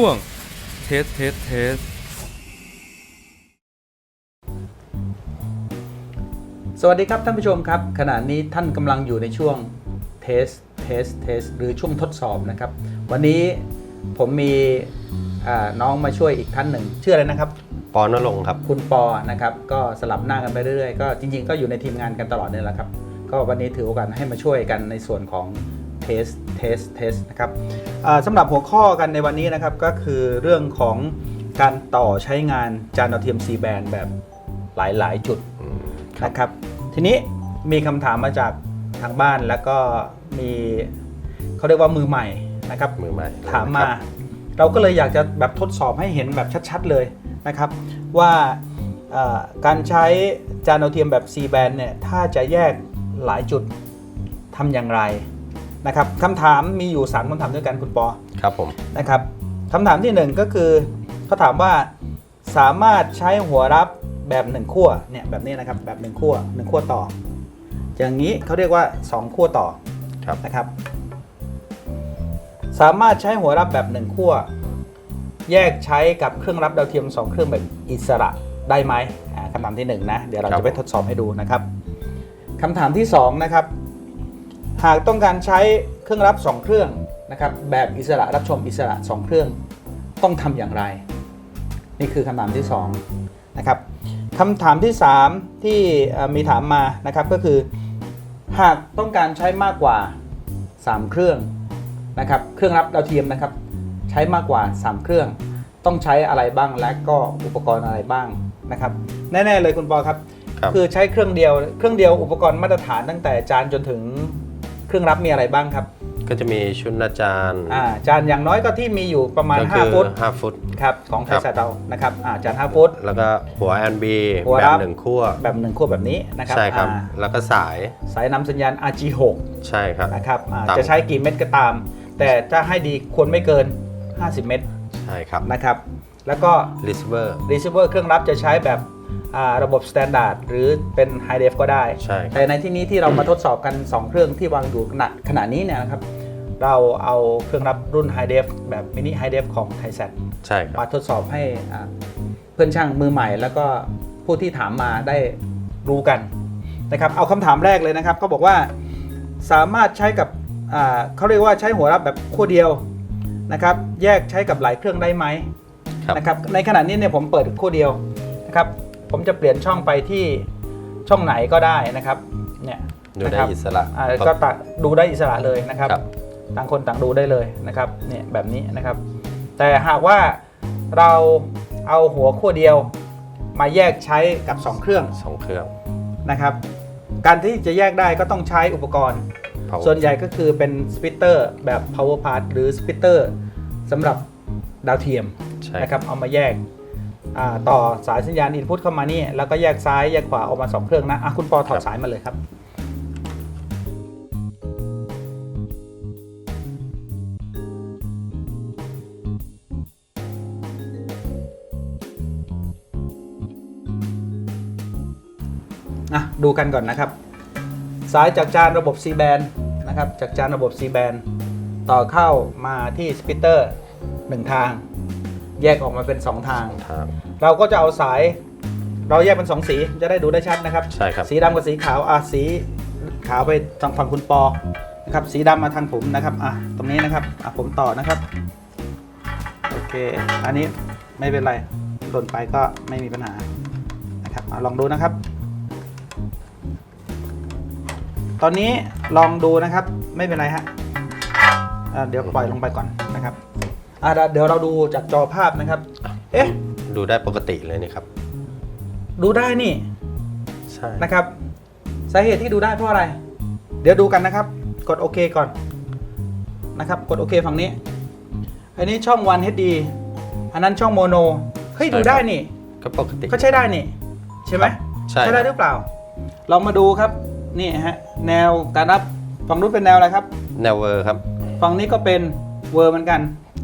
ช่วงเทสเทสเทสสวัสดีครับท่านผู้ชมครับ ขณะนี้ท่านกำลังอยู่ในช่วงเทสเทสเทสหรือช่วงทดสอบนะครับ วันนี้ผมมีอ่าน้องมาช่วยอีกท่านหนึ่งชื่ออะไรนะครับ ปอนรงค์ครับ คุณปอนะครับ ก็สลับหน้ากันไปเรื่อยๆ ก็จริงๆ ก็อยู่ในทีมงานกันตลอดเนี่ยแหละครับ ก็วันนี้ถือโอกาสให้มาช่วยกันในส่วนของ เทสเทสเทสนะครับอ่าสำหรับหัวข้อกันในวันนี้นะครับก็คือเรื่องของการต่อใช้งานจานดาวเทียม C band แบบหลายๆ จุดนะครับ ทีนี้มีคำถามมาจากทางบ้านแล้วก็มีเขาเรียกว่ามือใหม่นะครับมือใหม่ถามมาครับเราก็เลยอยากจะแบบทดสอบให้เห็นแบบชัดๆเลยนะครับ ว่าเอ่อการใช้จานดาวเทียมแบบ C band เนี่ยถ้าจะแยกหลายจุดทำอย่างไร นะครับคำถามมีอยู่3คำถามด้วยกันคุณปอครับผมนะครับคำถามที่หนึ่งก็คือเขาถามว่าสามารถใช้หัวรับแบบหนึ่งขั้วเนี่ยแบบนี้นะครับแบบหนึ่งขั้วหนึ่งขั้วต่อ อย่างนี้เขาเรียกว่า 2ขั้วต่อครับนะครับ สามารถใช้หัวรับแบบหนึ่งขั้วแยกใช้กับเครื่องรับดาวเทียม 2 เครื่องแบบอิสระได้ไหมอ่าคำถามที่หนึ่งนะ เดี๋ยวเราจะไปทดสอบให้ดูนะครับคำถามที่สองนะครับ หากต้องการใช้เครื่องรับ 2 เครื่องนะครับแบบอิสระรับชมอิสระ 2 เครื่องต้องทำอย่างไร นี่คือคำถามที่2นะครับคำถามที่ 3 ที่เอ่อมีถามมานะครับก็คือ หากต้องการใช้มากกว่า 3 เครื่องนะครับเครื่องรับดาวเทียมนะครับใช้มากกว่า 3 เครื่อง ต้องใช้อะไรบ้างและก็อุปกรณ์อะไรบ้างนะครับแน่ๆเลยคุณปอครับครับคือใช้เครื่องเดียว เครื่องเดียวอุปกรณ์มาตรฐานตั้งแต่จานจนถึงเค รื่องรับมีอะไรบ้างครับก็จะมีชุดอาจารย์อ่าจานอย่างน้อยก็ที่มีอยู่ประมาณ ก็คือ5ฟุต5ฟุต ครับของไทครัยบสายเรานะครับอ่าจาน5ฟุต แล้วก็หัวแอนบีหัวแบรับบ หนึ่งขั้วแบบหนึ่งขั้วแบบนี้นะครับใช่ครับ อ่าแล้วก็สายสายนำสัญญาณ RG6 ใช่ครับ นะครับอ่าต่ำจะใช้กี่เม็ดก็ตาม แต่ถ้าให้ดีควรไม่เกิน 50 เม็ดใช่ครับนะครับ แล้วก็ receiver receiver เครื่องรับจะใช้แบบอ่า ระบบ standard หรือเป็น high def ก็ได้ ใช่ครับ แต่ในที่นี้ที่เรามาทดสอบกัน 2 เครื่องที่วางอยู่ขณะขณะนี้เนี่ยนะครับ เราเอาเครื่องรับรุ่น high def แบบ mini high def ของ t h a i s a t ใช่ครับ มาทดสอบให้อ่าเพื่อนช่างมือใหม่ แล้วก็ผู้ที่ถามมาได้รู้กันนะครับ เอาคำถามแรกเลยนะครับเขาบอกว่าสามารถใช้กับอ่าเขาเรียกว่าใช้หัวรับแบบขั้วเดียวนะครับ แยกใช้กับหลายเครื่องได้ไหม ครับ นะครับในขณะนี้เนี่ยผมเปิดคู่เดียวนะครับ ผมจะเปลี่ยนช่องไปที่ช่องไหนก็ได้นะครับเนี่ยดูนะได้ครับอิสระอ่าก็ตัดดูได้อิสระเลยนะครับครับ ต่างคนต่างดูได้เลยนะครับเนี่ยแบบนี้นะครับ แต่หากว่าเราเอาหัวขั้วเดียวมาแยกใช้กับ 2 เครื่องสองเครื่องนะครับ การที่จะแยกได้ก็ต้องใช้อุปกรณ์ power ส่วนใหญ่ก็คือเป็นสปิตเตอร์แบบ power part หรือสปิตเตอร์สำหรับดาวเทียมใช่นะครับเอามาแยกอ่า ต่อสายสัญญาณอินพุตเข้ามานี่ แล้วก็แยกซ้ายแยกขวาออกมา 2 เครื่องนะอะคุณปอถอดสายมาเลยครับอะดูกันก่อนนะครับ สายจากจานระบบ C band นะครับ จากจานระบบ C band ต่อเข้ามาที่สปิตเตอร์หนึ่งทาง แยกออกมาเป็น 2 ทาง ทาง เราก็จะเอาสาย เราแยกเป็น 2 สีจะได้ดูได้ชัดนะครับ ใช่ครับ สีดำกับสีขาวอะสีขาวไปทางฝั่งคุณปอนะครับสีดำมาทางผมนะครับอะตรงนี้นะครับอะผมต่อนะครับโอเค อันนี้ไม่เป็นไรหล่นไปก็ไม่มีปัญหานะครับอะลองดูนะครับ ตอนนี้ลองดูนะครับไม่เป็นไรฮะอะเดี๋ยวปล่อยลงไปก่อนนะครับ อะเดี๋ยวเราดูจากจอภาพนะครับ เอ๊ะ ดูได้ปกติเลยนี่ครับ ดูได้นี่ใช่นะครับ สาเหตุที่ดูได้เพราะอะไร เดี๋ยวดูกันนะครับ กดโอเคก่อนนะครับ กดโอเคฝั่งนี้ อันนี้ช่อง1 HD อันนั้นช่องโมโนเฮ้ยดูได้นี่ก็ปกติก็ใช้ได้นี่ ใช่ไหมใช่ได้หรือเปล่า ลองมาดูครับนี่ฮะแนวการรับฝั่งนู้นเป็นแนวอะไรครับ แนวเวอร์ครับ ฝั่งนี้ก็เป็นเวอร์เหมือนกัน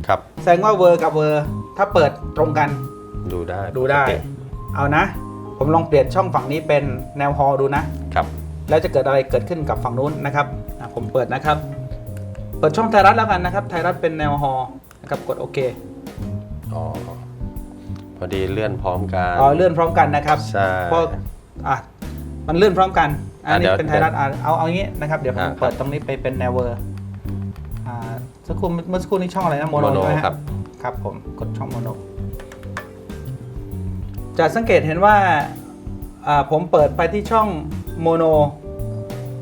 ครับ แสดงว่าเวอร์กับเวอร์ถ้าเปิดตรงกันดูได้ดูได้ ปกติเอานะ ผมลองเปลี่ยนช่องฝั่งนี้เป็นแนวฮอลดูนะ ครับ แล้วจะเกิดอะไรเกิดขึ้นกับฝั่งนู้นนะครับอะผมเปิดนะครับ เปิดช่องไทยรัฐแล้วกันนะครับ ไทยรัฐเป็นแนวฮอนะครับกดโอเคอ๋อ พอดีเลื่อนพร้อมกันอ๋อเลื่อนพร้อมกันนะครับใช่ เพราะอะมันเลื่อนพร้อมกันอันอะเดี๋นี้ยวเป็นไทยรัฐอะเอาเอางี้นะครับเดี๋ยวผมอะครับ เปิดตรงนี้ไปเป็นแนวเวอร์อ่า สักครู่เมื่อสักครู่นี้ช่องอะไรนะโมโนโมโนใช่ไหมครับ ครับผมกดช่องโมโน จะสังเกตเห็นว่าอ่าผมเปิดไปที่ช่องโมโน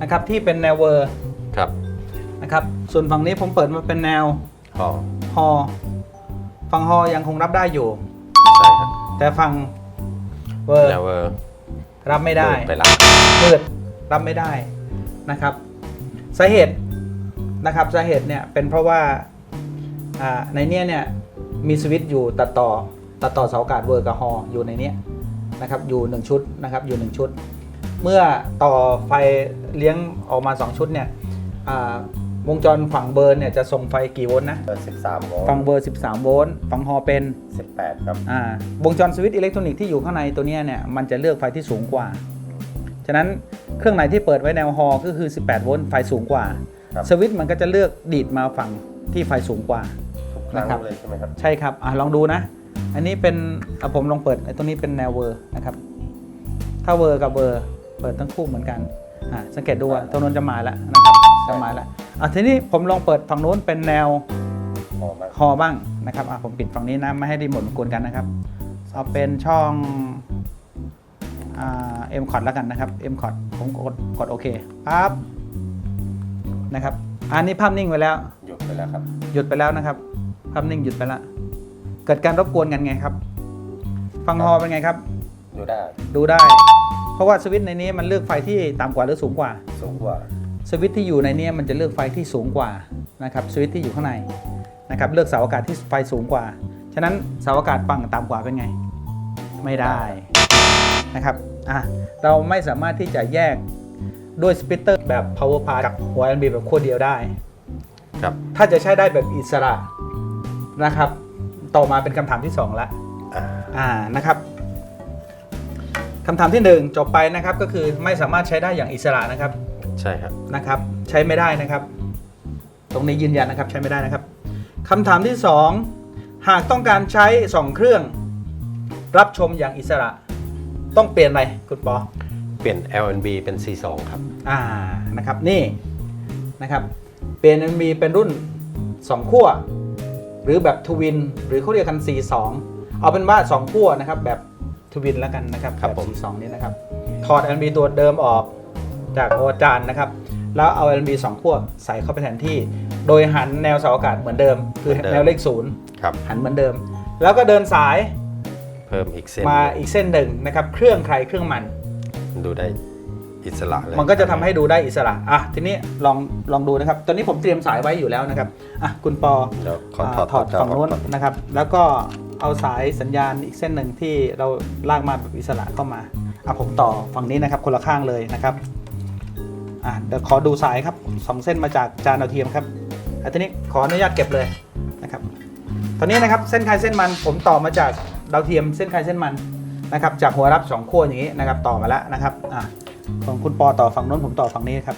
นะครับที่เป็นแนวเวอร์ครับนะครับส่วนฝั่งนี้ผมเปิดมาเป็นแนวอ๋อฮอฝั่งฮอยังคงรับได้อยู่ ใช่ครับแต่ฝั่งเวอร์แนวเวอร์รับไม่ได้ ไปละมืดรับไม่ได้นะครับสาเหตุ นะครับสาเหตุเนี่ยเป็นเพราะว่าอ่าในเนี้ยเนี่ยมีสวิตช์อยู่ตัดต่อตัดต่อเสาอากาศเวอร์กับฮออยู่ในเนี้ยนะครับอยู่ 1 ชุดนะครับอยู่ 1 ชุด เมื่อต่อไฟเลี้ยงออกมา 2 ชุดเนี่ยอ่าวงจรฝั่งเบอร์เนี่ยจะส่งไฟกี่โวลต์นะเปิด13โวลฝั่งต์เบอร์ 13 โวลต์ฝั่งฮอเป็น 18 ครับอ่าวงจรสวิตช์อิเล็กทรอนิกส์ที่อยู่ข้างในตัวเนี้ยเนี่ยมันจะเลือกไฟที่สูงกว่า ฉะนั้นเครื่องไหนที่เปิดไว้แนวฮอก็คือ 18 โวลต์ไฟสูงกว่า ครับ สวิตช์มันก็จะเลือกดีดมาฝั่งที่ไฟสูงกว่า ทุกครั้งนะครับ เลยใช่ไหมครับ ใช่ครับอะลองดูนะ อันนี้เป็นอะผมลองเปิดไอ้ตรงนี้เป็นแนวเวอร์นะครับ ถ้าเวอร์กับเวอร์เปิดทั้งคู่เหมือนกันอะสังเกตดูว่าตรงนู้นจะมาแล้วนะครับ จะมาแล้วอะทีนี้ผมลองเปิดฝั่งนู้นเป็นแนวพอมากฮอบ้างนะครับอะผมปิดฝั่งนี้นะไม่ให้รีโมทมันกวนกันนะครับเอาเป็นช่องเอ็มคอร์ดแล้วกันนะครับเอ็มคอร์ดผมกดกดโอเคปั๊บ นะครับ อันนี้ภาพนิ่งไว้แล้ว หยุดไปแล้วครับ หยุดไปแล้วนะครับ ภาพนิ่งหยุดไปแล้วเกิดการรบกวนกันไงครับ ฟังฮอเป็นไงครับ ดูได้ ดูได้ เพราะว่าสวิตช์ในนี้มันเลือกไฟที่ต่ำกว่าหรือสูงกว่า สูงกว่า สวิตช์ที่อยู่ในนี้มันจะเลือกไฟที่สูงกว่านะครับ สวิตช์ที่อยู่ข้างในนะครับ เลือกเสาอากาศที่ไฟสูงกว่า ฉะนั้นเสาอากาศฝั่งต่ำกว่าเป็นไง ไม่ได้นะครับ อะ เราไม่สามารถที่จะแยก ด้วยสปิตเตอร์แบบ power part กับหัว LB แบบขั้วเดียวได้ ครับ ถ้าจะใช้ได้แบบอิสระนะครับต่อมาเป็นคำถามที่2ละอ่าอ่านะครับคำถามที่ 1 จบไปนะครับก็คือไม่สามารถใช้ได้อย่างอิสระนะครับ ใช่ครับนะครับ ใช้ไม่ได้นะครับ ตรงนี้ยืนยันนะครับใช้ไม่ได้นะครับคำถามที่ 2 หากต้องการใช้ 2 เครื่อง รับชมอย่างอิสระ ต้องเปลี่ยนอะไรคุณปอ เปลี่ยน LNB เป็น C2 ครับ อ่านะครับนี่นะครับเปลี่ยน NB เป็นรุ่น 2 ขั้ว หรือแบบทวิน หรือเขาเรียกกัน C2 เอาเป็นว่า 2 ขั้วนะครับแบบทวินแล้วกันนะครับครับแบบผม C2 นี้นะครับถอด NB ตัวเดิมออกจากโอจานนะครับ แล้วเอา NB 2ขั้วใส่เข้าไปแทนที่ โดยหันแนวเสาอากาศเหมือนเดิม คือแนวเลขศูนย์ครับ หันเหมือนเดิม แล้วก็เดินสาย เพิ่มอีกเส้นมาอีกเส้นหนึ่งนะครับ เครื่องใครเครื่องมัน ดูได้อิสระเลยมันก็จะทำให้ดูได้อิสระอะทีนี้ลองลองดูนะครับ ตอนนี้ผมเตรียมสายไว้อยู่แล้วนะครับอะคุณปอ เดี๋ยวขออ่าถอดถอดเจ้าฝั่งนู้นก่อนนะครับ แล้วก็เอาสายสัญญาณอีกเส้นหนึ่งที่เราลากมาแบบอิสระเข้ามาอะผมต่อฝั่งนี้นะครับคนละข้างเลยนะครับอะเดี๋ยวขอดูสายครับสองเส้นมาจากจานดาวเทียมครับอะทีนี้ขออนุญาตเก็บเลยนะครับ ตอนนี้นะครับเส้นใครเส้นมันผมต่อมาจากดาวเทียมเส้นใครเส้นมัน นะครับจากหัวรับสองขั้วอย่างนี้นะครับต่อมาแล้วนะครับอะของคุณปอต่อฝั่งโน้นผมต่อฝั่งนี้ครับ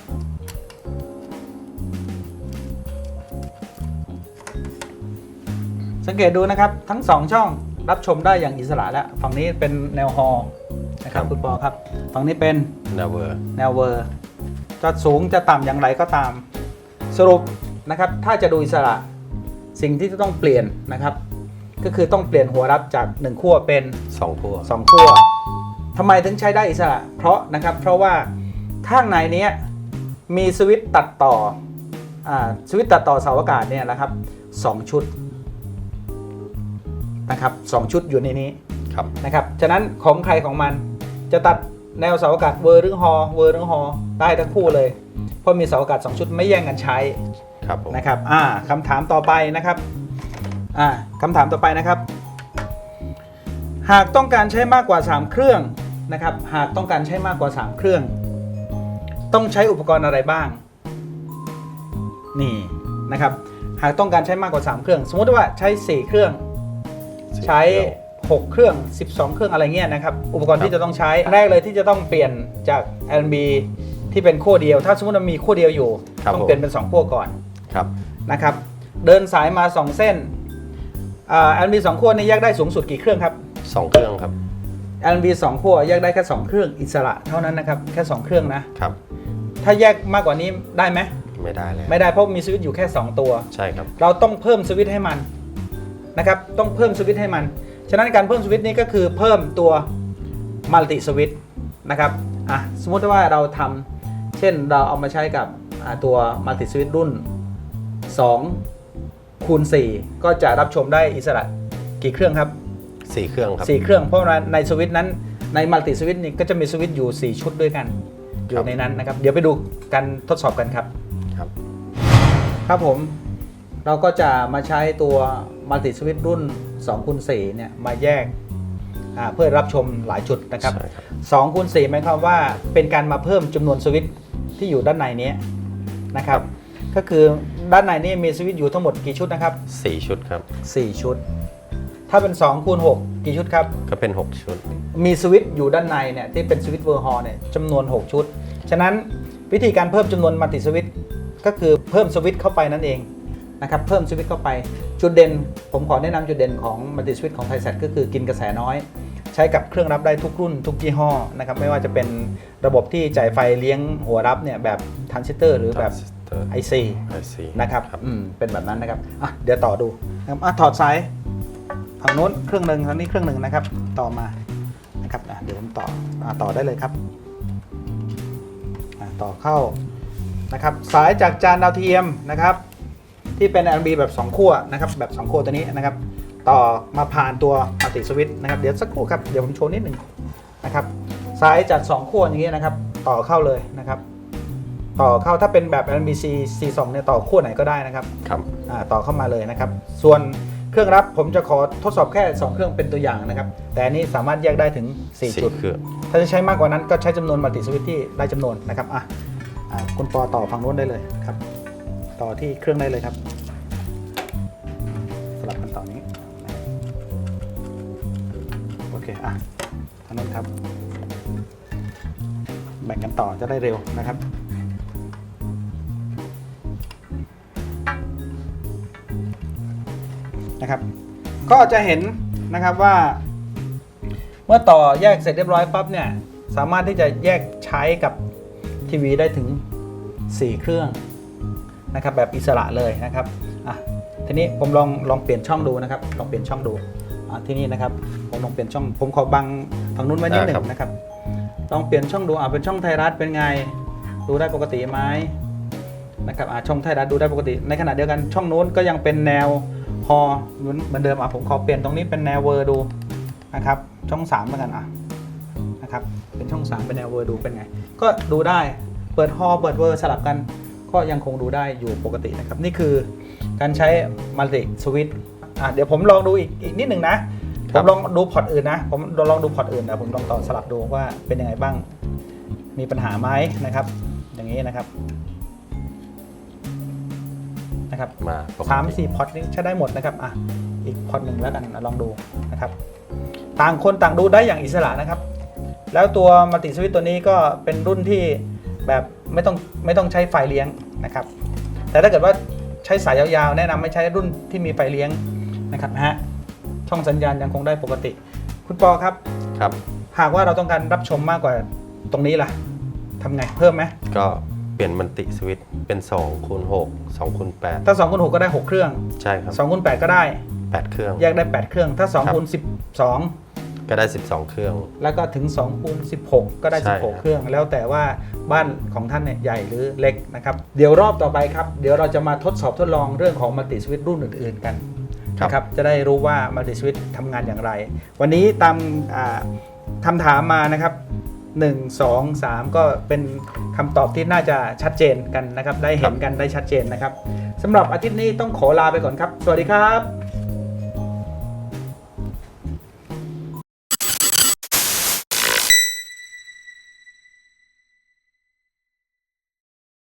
สังเกตดูนะครับทั้งสองช่องรับชมได้อย่างอิสระแล้วฝั่งนี้เป็นแนวฮอนะครับคุณปอครับฝั่งนี้เป็นแนวเวอร์แนวเวอร์จะสูงจะต่ำอย่างไรก็ตาม สรุปนะครับถ้าจะดูอิสระสิ่งที่จะต้องเปลี่ยนนะครับ ก็คือต้องเปลี่ยนหัวรับจาก 1 ขั้วเป็นสองขั้วสองขั้วทำไมถึงใช้ได้อิสระ เพราะนะครับ เพราะว่าข้างในเนี้ยมีสวิตช์ตัดต่ออาสวิตช์ตัดต่อเสาอากาศเนี่ยนะครับสองชุดนะครับสองชุดอยู่ในนี้ครับนะครับ ฉะนั้นของใครของมันจะตัดแนวเสาอากาศเวอร์หรือฮอเวอร์หรือฮอได้ทั้งคู่เลย เพราะมีเสาอากาศสองชุดไม่แย่งกันใช้ครับผมนะครับอ่าคำถามต่อไปนะครับ อ่าคำถามต่อไปนะครับ หากต้องการใช้มากกว่า 3 เครื่องนะครับ หากต้องการใช้มากกว่า 3 เครื่อง ต้องใช้อุปกรณ์อะไรบ้าง นี่นะครับ หากต้องการใช้มากกว่า 3 เครื่อง สมมติว่าใช้ 4 เครื่อง ใช้ 6 เครื่อง 12 เครื่องอะไรเงี้ยนะครับ อุปกรณ์ที่จะต้องใช้ แรกเลยที่จะต้องเปลี่ยนจาก LB ที่เป็นขั้วเดียว ถ้าสมมติว่ามีขั้วเดียวอยู่ ต้องเปลี่ยนเป็น2ขั้วก่อน ครับ นะครับ เดินสายมา 2 เส้น อ่า LNB สองขั้วนี่แยกได้สูงสุดกี่เครื่องครับสองเครื่องครับ LNB สองขั้วแยกได้แค่สองเครื่องอิสระเท่านั้นนะครับ แค่สองเครื่องนะ ครับ ถ้าแยกมากกว่านี้ได้ไหมไม่ได้เลยไม่ได้เพราะมีสวิตช์อยู่แค่ 2 ตัว ใช่ครับ เราต้องเพิ่มสวิตช์ให้มันนะครับ ต้องเพิ่มสวิตช์ให้มัน ฉะนั้นการเพิ่มสวิตช์นี้ก็คือเพิ่มตัวมัลติสวิตช์นะครับอะสมมติว่าเราทำเช่นเราเอามาใช้กับอ่าตัวมัลติสวิตช์รุ่น 2 คูณ 4 ก็จะรับชมได้อิสระกี่เครื่องครับ สี่เครื่องครับ 4 เครื่องเพราะว่าในสวิตช์นั้นในมัลติสวิตช์นี่ก็จะมีสวิตช์อยู่ 4 ชุดด้วยกัน อครัยู่บ ในนั้นนะครับ เดี๋ยวไปดูการทดสอบกันครับ ครับ ครับผมเราก็จะมาใช้ตัวมัลติสวิตช์รุ่น2คูณ4เนี่ยมาแยกอ่าเพื่อรับชมหลายจุดนะครับใช่ครับ 2คูณ4หมายความว่าเป็นการมาเพิ่มจำนวนสวิตช์ที่อยู่ด้านในนี้นะครับ ก็คือด้านในนี้มีสวิตช์อยู่ทั้งหมดกี่ชุดนะครับสี่ชุดครับ 4 ชุด ถ้าเป็น2คูณ6กี่ชุดครับ ก็เป็นหกชุด มีสวิตช์อยู่ด้านในเนี่ยที่เป็นสวิตช์เวอร์ฮอลเนี่ยจำนวน 6 ชุด ฉะนั้นวิธีการเพิ่มจำนวนมัลติสวิตช์ก็คือเพิ่มสวิตช์เข้าไปนั่นเองนะครับเพิ่มสวิตช์เข้าไปจุดเด่น ผมขอแนะนำจุดเด่นของมัลติสวิตช์ของไทยแซก็คือกินกระแสน้อย ใช้กับเครื่องรับได้ทุกรุ่นทุกยี่ห้อนะครับไม่ว่าจะเป็นระบบที่จ่ายไฟเลี้ยงหัวรับเนี่ยแบบทรานซิสเตอร์หรือแบบ transistor IC IC นะครับครับ อืมเป็นแบบนั้นนะครับอะเดี๋ยวต่อดูนะครับอะถอดสายฝั่งโน้นเครื่องหนึ่งทางนี้เครื่องหนึ่งนะครับ ต่อมานะครับอะเดี๋ยวผมต่ออะต่อได้เลยครับอะต่อเข้านะครับ สายจากจานดาวเทียมนะครับ ที่เป็น LB แบบ2ขั้วนะครับ แบบ2ขั้วตัวนี้นะครับ ต่อมาผ่านตัวมัลติสวิตช์นะครับ เดี๋ยวสักครู่ครับ เดี๋ยวผมโชว์นิดหนึ่งนะครับ สายจาก2ขั้วอย่างนี้นะครับ ต่อเข้าเลยนะครับ ต่อเข้าถ้าเป็นแบบ LBC C2 เนี่ยต่อขั้วไหนก็ได้นะครับครับอ่าต่อเข้ามาเลยนะครับ ส่วนเครื่องรับผมจะขอทดสอบแค่ 2 เครื่องเป็นตัวอย่างนะครับ แต่อันนี้สามารถแยกได้ถึง 4 จุดเครื่องถ้าจะใช้มากกว่านั้นก็ใช้จำนวนมัลติสวิตช์ที่ได้จำนวนนะครับอะอะคุณปอต่อฝั่งโน้นได้เลยครับ ต่อที่เครื่องได้เลยครับ สลับกันต่อนี้ โอเคอะทางโน้นครับ แบ่งกันต่อจะได้เร็วนะครับ นะครับ ก็จะเห็นนะครับว่า เมื่อต่อแยกเสร็จเรียบร้อยปั๊บเนี่ยสามารถที่จะแยกใช้กับทีวีได้ถึง 4 เครื่องนะครับแบบอิสระเลยนะครับอะทีนี้ผมลองลองเปลี่ยนช่องดูนะครับลองเปลี่ยนช่องดูอะที่นี่นะครับผมลองเปลี่ยนช่อง ผมขอบังฝั่งนู้นไว้นิดหนึ่ได้ครับงนะครับลองเปลี่ยนช่องดูอะเป็นช่องไทยรัฐเป็นไงดูได้ปกติไหมนะครับอะช่องไทยรัฐดูได้ปกติ ในขณะเดียวกันช่องนู้นก็ยังเป็นแนวฮ อเหมือนเหมือนเดิมอะผมขอเปลี่ยนตรงนี้เป็นแนวเวอร์ดูนะครับ ช่อง3เหมือนกันอะนะครับเป็นช่อง 3 เป็นแนวเวอร์ดูเป็นไง ก็ดูได้เปิดฮอเปิดเวอร์สลับกันก็ยังคงดูได้อยู่ปกตินะครับ นี่คือการใช้มัลติสวิตอะเดี๋ยวผมลองดูอีกอีกนิดหนึ่งนะคผรับมลองดูพอร์ตอื่นนะ ผมลองดูพอร์ตอื่นนะผมลองต่อสลับดูว่าเป็นยังไงบ้างมีปัญหาไหมนะครับ อย่างนี้นะครับ นะครับมาปกสามติสี่พอร์ตนี้ใช้ได้หมดนะครับอะอีกพอร์ตหนึ่งแล้วกันอะลองดูนะครับ ต่างคนต่างดูได้อย่างอิสระนะครับ แล้วตัวมัลติสวิตตัวนี้ก็เป็นรุ่นที่แบบไม่ต้องไม่ต้องใช้ไฟเลี้ยงนะครับ แต่ถ้าเกิดว่าใช้สายยาวๆ แนะนำไม่ใช้รุ่นที่มีไฟเลี้ยงนะครับนะฮะช่องสัญญาณยังคงได้ปกติ คุณปอครับครับ หากว่าเราต้องการรับชมมากกว่าตรงนี้ล่ะทำไงเพิ่มไหมก็เปลี่ยนมันติสวิตช์เป็น2คูณ6 2คูณถ้า2คูณ6ก็ได้ 6 เครื่อง8ใช่ครับ2คูณ8ก็ได้ 8 เครื่อง แยกได้ 8 เครื่อง ถ้า2คูณ12 ก็ได้ 12 เครื่อง แล้วก็ถึง2คูณ16 ก็ได้ใช่ครับ16 เครื่อง แล้วแต่ว่าบ้านของท่านเนี่ยใหญ่หรือเล็กนะครับ เดี๋ยวรอบต่อไปครับ เดี๋ยวเราจะมาทดสอบทดลองเรื่องของมัลติสวิตรุ่นอื่น ๆ กันนะครับ จะได้รู้ว่ามัลติสวิตทำงานอย่างไร วันนี้ตามอ่าคำถามมานะครับ 1 2 3 ก็เป็นคำตอบที่น่าจะชัดเจนกันนะครับ ได้เห็นกันได้ชัดเจนนะครับสำหรับอาทิตย์นี้ต้องขอลาไปก่อนครับ สวัสดีครับ